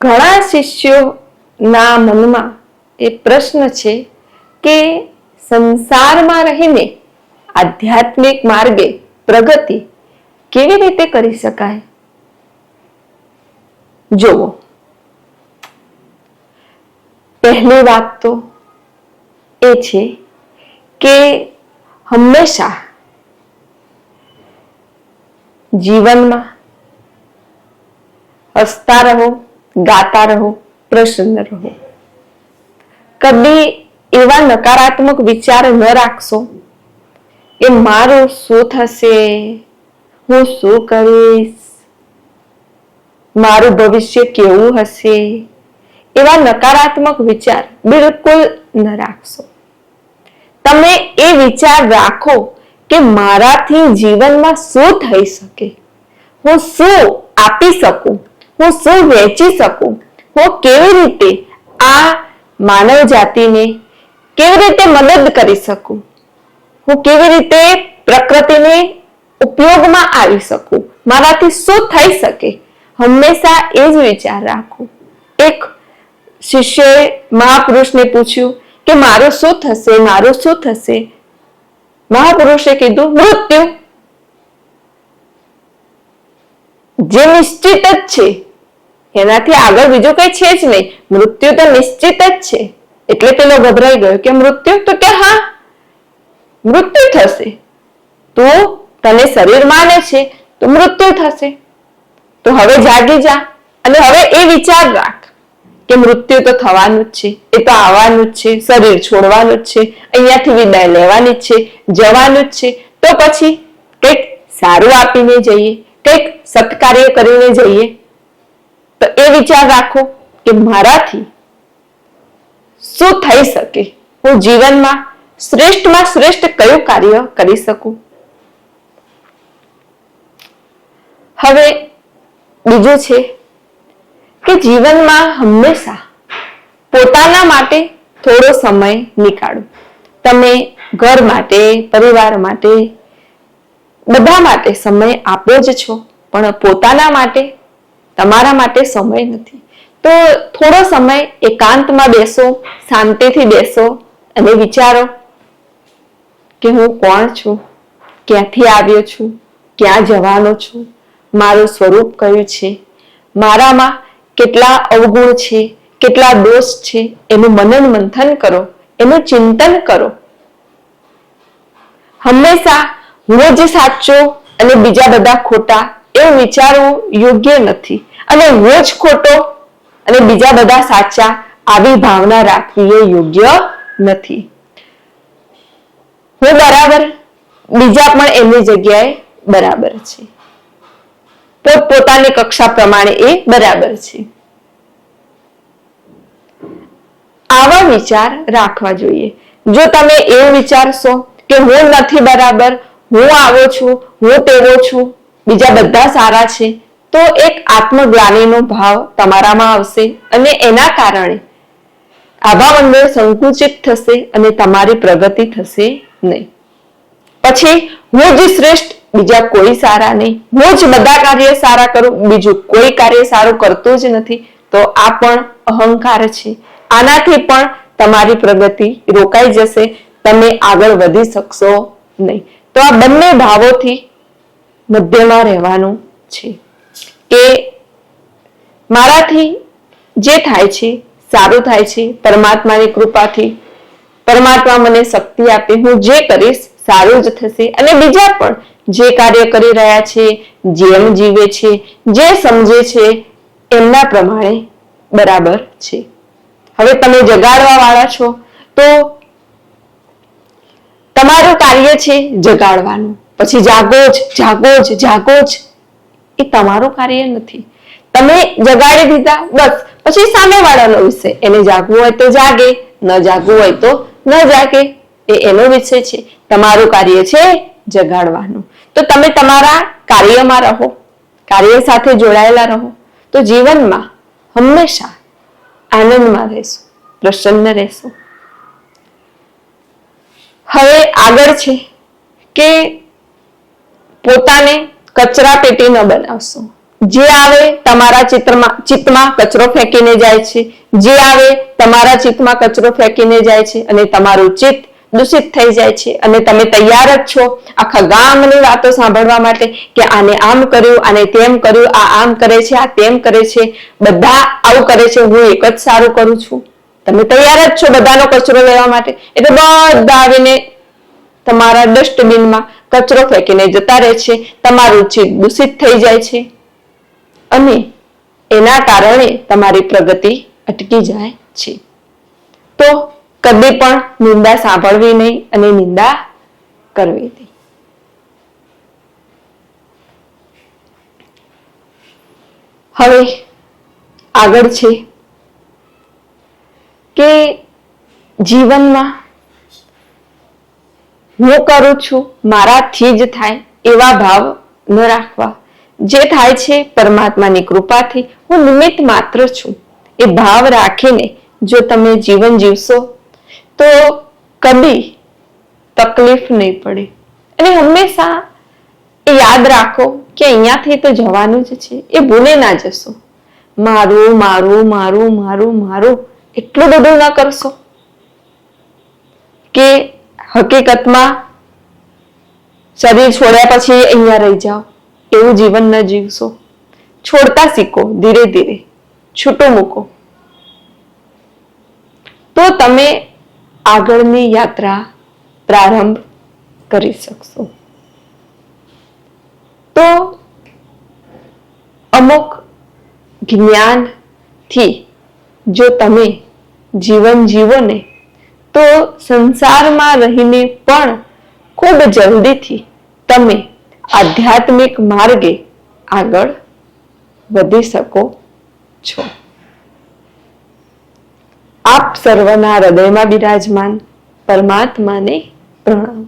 ઘણા શિષ્યોના મનમાં એ પ્રશ્ન છે કે સંસારમાં રહીને આધ્યાત્મિક માર્ગે પ્રગતિ કેવી રીતે કરી શકાય? જુઓ. પહેલી વાત તો એ છે કે હંમેશા જીવનમાં હસતા રહો ગાતા રહો, પ્રસન્ન રહો. કદી એવા નકારાત્મક વિચાર ન રાખશો કે મારું શું થશે, હું શું કરીશ, મારું ભવિષ્ય કેવું હશે. એવા નકારાત્મક વિચાર બિલકુલ ન રાખશો. તમે એ વિચાર રાખો કે મારાથી જીવનમાં શું થઈ શકે, હું શું આપી શકું? હું શું વેચી શકું? હું કેવી રીતે આ માનવ જાતિને કેવી રીતે મદદ કરી શકું? હું કેવી રીતે પ્રકૃતિને ઉપયોગમાં આવી શકું? મારાથી શું થઈ શકે? હંમેશા એ જ વિચાર રાખું. એક શિષ્યએ મહાપુરુષને પૂછ્યું કે મારું શું થશે? મારું શું થશે? મહાપુરુષે કીધું, મૃત્યુ. જે નિશ્ચિત જ છે. એનાથી આગળ બીજું કઈ છે જ નહીં. મૃત્યુ તો નિશ્ચિત જ છે. એટલે પેલો ગભરાઈ ગયો કે મૃત્યુ તો કે હા, મૃત્યુ થશે. તું તને શરીર માને છે, તો મૃત્યુ થશે. તો હવે જાગી જા અને હવે એ વિચાર રાખ કે મૃત્યુ તો થવાનું જ છે. એ તો આવવાનું જ છે, શરીર છોડવાનું જ છે, અહીંયાથી વિદાય લેવાની જ છે, જવાનું જ છે. તો પછી કંઈક સારું આપીને જઈએ, કંઈક સત્કાર્ય કરીને જઈએ. તો એ વિચાર રાખો કે મારાથી શું થઈ શકે? હું જીવનમાં શ્રેષ્ઠમાં શ્રેષ્ઠ કયું કાર્ય કરી શકું? હવે બીજું છે કે જીવનમાં હંમેશા પોતાના માટે થોડો સમય નીકાળો. તમે ઘર માટે, પરિવાર માટે, બધા માટે સમય આપો જ છો, પણ પોતાના માટે તમારા માટે સમય નથી. તો થોડો સમય એકાંતમાં બેસો, શાંતિથી બેસો અને વિચારો કે હું કોણ છું? ક્યાંથી આવ્યો છું? ક્યાં જવાનો છું? મારું સ્વરૂપ કયું છે? મારામાં કેટલા અવગુણ છે? કેટલા દોષ છે? એનું મનન મંથન કરો, એનું ચિંતન કરો. હંમેશા હું જ સાચો અને બીજા બધા ખોટા એવું વિચારવું યોગ્ય નથી. અને હું જ ખોટો અને બીજા બધા સાચા આવી ભાવના રાખવી એ યોગ્ય નથી. હું બરાબર, બીજા પણ એમની જગ્યાએ બરાબર છે. પોતપોતાની કક્ષા પ્રમાણે એ બરાબર છે. આવા વિચાર રાખવા જોઈએ. જો તમે એવું વિચારશો કે હું નથી બરાબર, હું આવો છું, હું તેવો છું, બીજા બધા સારા છે તો એક આત્મગ્લાનીનો ભાવ તમારામાં આવશે અને એના કારણે આભા મંડળ સંકુચિત થશે અને તમારી પ્રગતિ થશે નહીં. પછી હું જ શ્રેષ્ઠ, બીજા કોઈ સારા નહીં. હું જ બધા કાર્ય સારા કરું, બીજું કોઈ કાર્ય સારું કરતું જ નથી. તો આ પણ અહંકાર છે. આનાથી પણ તમારી પ્રગતિ રોકાઈ જશે. તમે આગળ વધી શકશો નહીં. તો આ બંને ભાવોથી મધ્યમાં રહેવાનું છે. કે મારાથી જે થાય છે, સારું થાય છે, પરમાત્માની કૃપાથી, પરમાત્મા મને શક્તિ આપે, હું જે કરીશ, સારું જ થશે. અને બીજા પણ જે કાર્ય કરી રહ્યા છે જેમ જીવે છે, જે સમજે છે, એમના પ્રમાણે બરાબર છે. હવે તમે જગાડવા વાળા છો, તો તમારું કાર્ય છે જગાડવાનું. પછી જાગો જ જાગો જ જાગો જ. એ તમારું કાર્ય નથી. તમે જગાડી દીધા, બસ. પછી સામેવાળાનો વિષય. એને જાગવું હોય તો જાગે, ન જાગવું હોય તો ન જાગે. એ એનો વિષય છે. તમારું કાર્ય છે જગાડવાનું. તો તમે તમારા કાર્યમાં રહો. કાર્ય સાથે જોડાયેલા રહો. તો જીવનમાં હંમેશા આનંદમાં રહેશો, પ્રસન્ન રહેશો. હવે આગળ છે કે પોતાને કચરા પેટી ન બનાવશો. જે આવે તમારા ચિત્રમાં ચિત્તમાં કચરો ફેંકીને જાય છે. જે આવે તમારા ચિત્તમાં કચરો ફેંકીને જાય છે અને તમારું ચિત્ત દૂષિત થઈ જાય છે. અને તમે તૈયાર જ છો આખા ગામની વાતો સાંભળવા માટે કે આને આમ કર્યું, આને તેમ કર્યું, આ આમ કરે છે, આ તેમ કરે છે. બધા આવું કરે છે. હું એક જ સારું કરું છું. તમે તૈયાર જ છો બધાનો કચરો લેવા માટે. એટલે બધા આવીને તમારા ડસ્ટબિનમાં કચરો ફેંકીને જતા રહે છે, તમારું ચિત્ત દૂષિત થઈ જાય છે. અને એના કારણે તમારી પ્રગતિ અટકી જાય છે. તો કદી પણ નિંદા સાંભળવી નહીં અને નિંદા કરવી નહીં. હવે આગળ છે કે જીવનમાં હું કરું છું, મારાથી જ થાય એવા ભાવ ન રાખવા. જે થાય છે પરમાત્માની કૃપાથી હું નિમિત્ત માત્ર છું. એ ભાવ રાખીને જો તમે જીવન જીવશો, તો કદી તકલીફ નહીં પડે. અને હંમેશા એ યાદ રાખો કે અહીંયાથી તો જવાનું જ છે, એ ભૂલે ના જશો. મારું મારું મારું મારું મારું, એટલું બધું ના કરશો કે હકીકતમાં શરીર છોડ્યા પછી અહીંયા રહી જાઓ. એવું જીવન ન જીવશો. છોડતા શીખો ધીરે ધીરે. છૂટો મૂકો. તો તમે આગળની યાત્રા પ્રારંભ કરી શકશો. તો અમુક જ્ઞાનથી જો તમે જીવન જીવો ને તો સંસારમાં રહીને પણ ખૂબ જલ્દીથી તમે આધ્યાત્મિક માર્ગે આગળ વધી શકો છો. આપ સર્વના હૃદયમાં બિરાજમાન પરમાત્માને પ્રણામ.